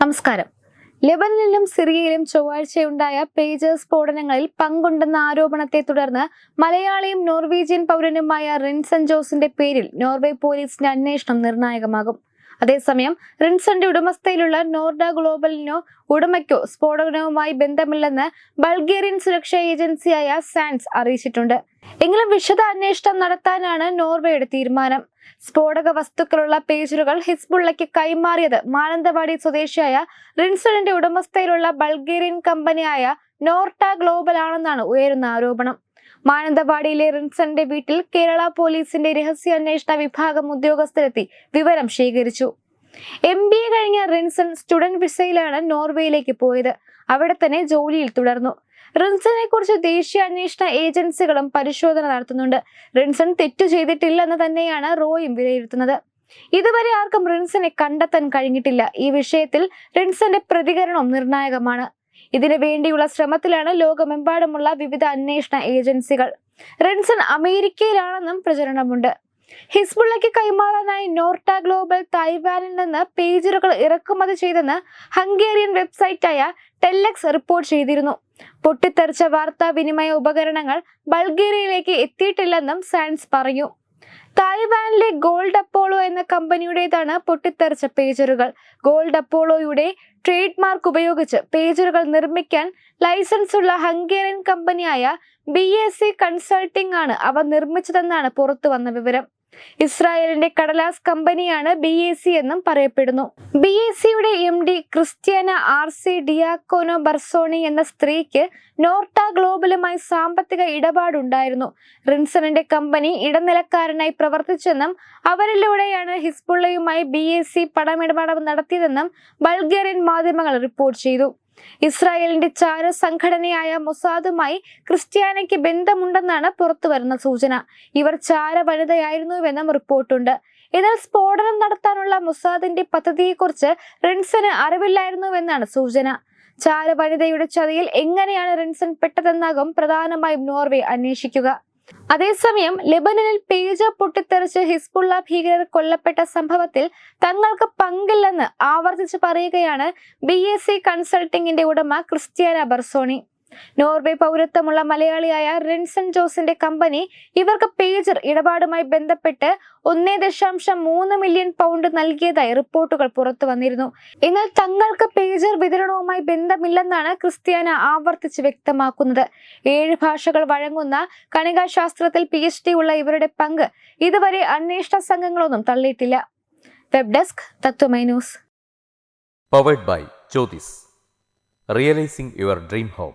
നമസ്കാരം. ലെബനനിലും സിറിയയിലും ചൊവ്വാഴ്ചയുണ്ടായ പേജർ സ്ഫോടനങ്ങളിൽ പങ്കുണ്ടെന്ന ആരോപണത്തെ തുടർന്ന് മലയാളിയും നോർവീജിയൻ പൗരനുമായ റിൻസൺ ജോസിന്റെ പേരിൽ നോർവേ പോലീസിന്റെ അന്വേഷണം നിർണായകമാകും. അതേസമയം റിൻസന്റെ ഉടമസ്ഥയിലുള്ള നോർഡ ഗ്ലോബലിനോ ഉടമയ്ക്കോ സ്ഫോടനവുമായി ബന്ധമില്ലെന്ന് ബൾഗേറിയൻ സുരക്ഷാ ഏജൻസിയായ സാൻസ് അറിയിച്ചിട്ടുണ്ട്. എങ്കിലും വിശദ അന്വേഷണം നടത്താനാണ് നോർവേയുടെ തീരുമാനം. സ്ഫോടക വസ്തുക്കളുള്ള പേജറുകൾ ഹിസ്ബുള്ളയ്ക്ക് കൈമാറിയത് മാനന്തവാടി സ്വദേശിയായ റിൻസണിന്റെ ഉടമസ്ഥയിലുള്ള ബൾഗേറിയൻ കമ്പനിയായ നോർട്ട ഗ്ലോബൽ ആണെന്നാണ് ഉയരുന്ന ആരോപണം. മാനന്തവാടിയിലെ റിൻസന്റെ വീട്ടിൽ കേരള പോലീസിന്റെ രഹസ്യാന്വേഷണ വിഭാഗം ഉദ്യോഗസ്ഥരെത്തി വിവരം ശേഖരിച്ചു. എം ബി എ കഴിഞ്ഞ റിൻസൺ സ്റ്റുഡന്റ് വിസയിലാണ് നോർവേയിലേക്ക് പോയത്. അവിടെ തന്നെ ജോലിയിൽ തുടർന്നു. റിൻസനെ കുറിച്ച് ദേശീയ അന്വേഷണ ഏജൻസികളും പരിശോധന നടത്തുന്നുണ്ട്. റിൻസൺ തെറ്റു ചെയ്തിട്ടില്ലെന്ന് തന്നെയാണ് റോയും വിലയിരുത്തുന്നത്. ഇതുവരെ ആർക്കും റിൻസനെ കണ്ടെത്താൻ കഴിഞ്ഞിട്ടില്ല. ഈ വിഷയത്തിൽ റിൻസന്റെ പ്രതികരണം നിർണായകമാണ്. ഇതിനു വേണ്ടിയുള്ള ശ്രമത്തിലാണ് ലോകമെമ്പാടുമുള്ള വിവിധ അന്വേഷണ ഏജൻസികൾ. റിൻസൺ അമേരിക്കയിലാണെന്നും പ്രചരണമുണ്ട്. ഹിസ്ബുള്ളയ്ക്ക് കൈമാറാനായി നോർട്ട ഗ്ലോബൽ തായ്വാനിൽ നിന്ന് പേജറുകൾ ഇറക്കുമതി ചെയ്തെന്ന് ഹംഗേറിയൻ വെബ്സൈറ്റായ ടെല്ലക്സ് റിപ്പോർട്ട് ചെയ്തിരുന്നു. പൊട്ടിത്തെറിച്ച വാർത്താവിനിമയ ഉപകരണങ്ങൾ ബൾഗേറിയയിലേക്ക് എത്തിയിട്ടില്ലെന്നും സാൻസ് പറഞ്ഞു. തായ്വാനിലെ ഗോൾഡ് അപ്പോളോ എന്ന കമ്പനിയുടേതാണ് പൊട്ടിത്തെറിച്ച പേജറുകൾ. ഗോൾഡ് അപ്പോളോയുടെ ട്രേഡ് മാർക്ക് ഉപയോഗിച്ച് പേജറുകൾ നിർമ്മിക്കാൻ ലൈസൻസ് ഉള്ള ഹംഗേറിയൻ കമ്പനിയായ ബി എസ് സി കൺസൾട്ടിംഗ് ആണ് അവ നിർമ്മിച്ചതെന്നാണ് പുറത്തു വന്ന വിവരം. ഇസ്രായേലിന്റെ കടലാസ് കമ്പനിയാണ് ബി എ സി എന്നും പറയപ്പെടുന്നു. ബി എ സിയുടെ M D Cristiana R C Diacono Barsony എന്ന സ്ത്രീക്ക് നോർട്ട ഗ്ലോബലുമായി സാമ്പത്തിക ഇടപാടുണ്ടായിരുന്നു. റിൻസണിന്റെ കമ്പനി ഇടനിലക്കാരനായി പ്രവർത്തിച്ചെന്നും അവരിലൂടെയാണ് ഹിസ്ബുള്ളയുമായി ബി എ സി പണമിടപാട് നടത്തിയതെന്നും ബൾഗേറിയൻ മാധ്യമങ്ങൾ റിപ്പോർട്ട് ചെയ്തു. ഇസ്രായേലിന്റെ ചാര സംഘടനയായ മൊസാദുമായി ക്രിസ്ത്യാനയ്ക്ക് ബന്ധമുണ്ടെന്നാണ് പുറത്തുവരുന്ന സൂചന. ഇവർ ചാര വനിതയായിരുന്നുവെന്നും റിപ്പോർട്ടുണ്ട്. എന്നാൽ സ്ഫോടനം നടത്താനുള്ള മൊസാദിന്റെ പദ്ധതിയെക്കുറിച്ച് റിൻസന് അറിവില്ലായിരുന്നുവെന്നാണ് സൂചന. ചാര വനിതയുടെ ചതിയിൽ എങ്ങനെയാണ് റിൻസൺ പെട്ടതെന്നാകും പ്രധാനമായും നോർവേ അന്വേഷിക്കുക. അതേസമയം ലെബനനിൽ പേജ പൊട്ടിത്തെറിച്ച് ഹിസ്ബുള്ള ഭീകരർ കൊല്ലപ്പെട്ട സംഭവത്തിൽ തങ്ങൾക്ക് പങ്കില്ലെന്ന് ആവർത്തിച്ച് പറയുകയാണ് ബി എസ് സി കൺസൾട്ടിംഗിന്റെ ഉടമ ക്രിസ്ത്യാന ബർസോണി. നോർവേ പൗരത്വമുള്ള മലയാളിയായ റിൻസൺ ജോസിന്റെ കമ്പനി ഇവർക്ക് പേജർ ഇടപാടുമായി ബന്ധപ്പെട്ട് ഒന്നേ ദശാംശം മൂന്ന് മില്യൺ പൗണ്ട് നൽകിയതായി റിപ്പോർട്ടുകൾ പുറത്തു വന്നിരുന്നു. എന്നാൽ തങ്ങൾക്ക് പേജർ വിതരണവുമായി ബന്ധമില്ലെന്നാണ് ക്രിസ്ത്യാന ആവർത്തിച്ച് വ്യക്തമാക്കുന്നത്. ഏഴ് ഭാഷകൾ വഴങ്ങുന്ന കണികാശാസ്ത്രത്തിൽ പി എച്ച് ഡി ഉള്ള ഇവരുടെ പങ്ക് ഇതുവരെ അന്വേഷണ സംഘങ്ങളൊന്നും തള്ളിയിട്ടില്ല. Web desk Tatwamayi news. Powered by Jyothis realising your dream home